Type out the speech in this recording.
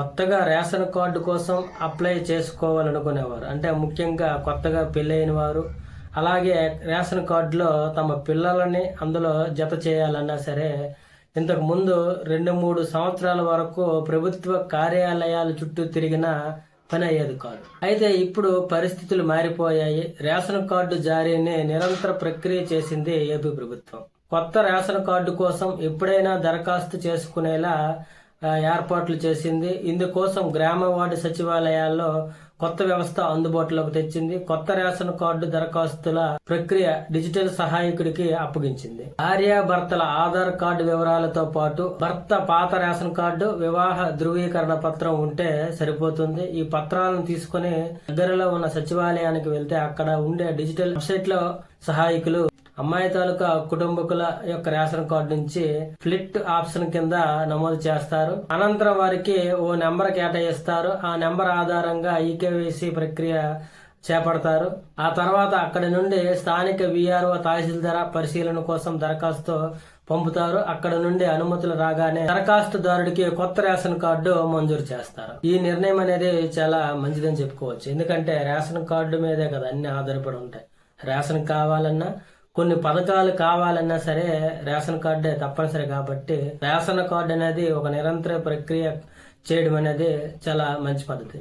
కొత్తగా ration card కోసం apply చేసుకోవాలనుకునేవారు. అంటే ముఖ్యంగా కొత్తగా పెళ్ళైన వారు అలాగే రేషన్ కార్డులో తమ పిల్లలని అందులో జత చేయాలన్నా సరే ఇంతకు ముందు రెండు మూడు సంవత్సరాల వరకు ప్రభుత్వ కార్యాలయాల చుట్టూ తిరిగిన పని అయ్యేది కాదు. అయితే ఇప్పుడు పరిస్థితులు మారిపోయాయి. రేషన్ కార్డు జారీని నిరంతర ప్రక్రియ చేసింది ఏపీ ప్రభుత్వం. కొత్త రేషన్ కార్డు కోసం ఎప్పుడైనా దరఖాస్తు చేసుకునేలా ఏర్పాట్లు చేసింది. ఇందుకోసం గ్రామ వార్డు సచివాలయాల్లో కొత్త వ్యవస్థ అందుబాటులోకి తెచ్చింది. కొత్త రేషన్ కార్డు దరఖాస్తుల ప్రక్రియ డిజిటల్ సహాయకుడికి అప్పగించింది. భార్యాభర్తల ఆధార్ కార్డు వివరాలతో పాటు భర్త పాత రేషన్ కార్డు వివాహ ధృవీకరణ పత్రం ఉంటే సరిపోతుంది. ఈ పత్రాలను తీసుకుని దగ్గరలో ఉన్న సచివాలయానికి వెళ్తే అక్కడ ఉండే డిజిటల్ వెబ్సైట్లో సహాయకులు అమ్మాయి తాలూకా కుటుంబకుల యొక్క రేషన్ కార్డు నుంచి ఫ్లిట్ ఆప్షన్ కింద నమోదు చేస్తారు. అనంతరం వారికి ఓ నెంబర్ కేటాయిస్తారు. ఆ నెంబర్ ఆధారంగా ఈకేవీసీ ప్రక్రియ చేపడతారు. ఆ తర్వాత అక్కడి నుండి స్థానిక విఆర్ఓ తహసీల్దార్ పరిశీలన కోసం దరఖాస్తు పంపుతారు. అక్కడ నుండి అనుమతులు రాగానే దరఖాస్తుదారుడికి కొత్త రేషన్ కార్డు మంజూరు చేస్తారు. ఈ నిర్ణయం అనేది చాలా మంచిదని చెప్పుకోవచ్చు. ఎందుకంటే రేషన్ కార్డు మీదే కదా అన్ని ఆధారపడి ఉంటాయి. రేషన్ కావాలన్నా కొన్ని పథకాలు కావాలన్నా సరే రేషన్ కార్డే తప్పనిసరి కాబట్టి రేషన్ కార్డు అనేది ఒక నిరంతర ప్రక్రియ చేయడం అనేది చాలా మంచి పద్ధతి.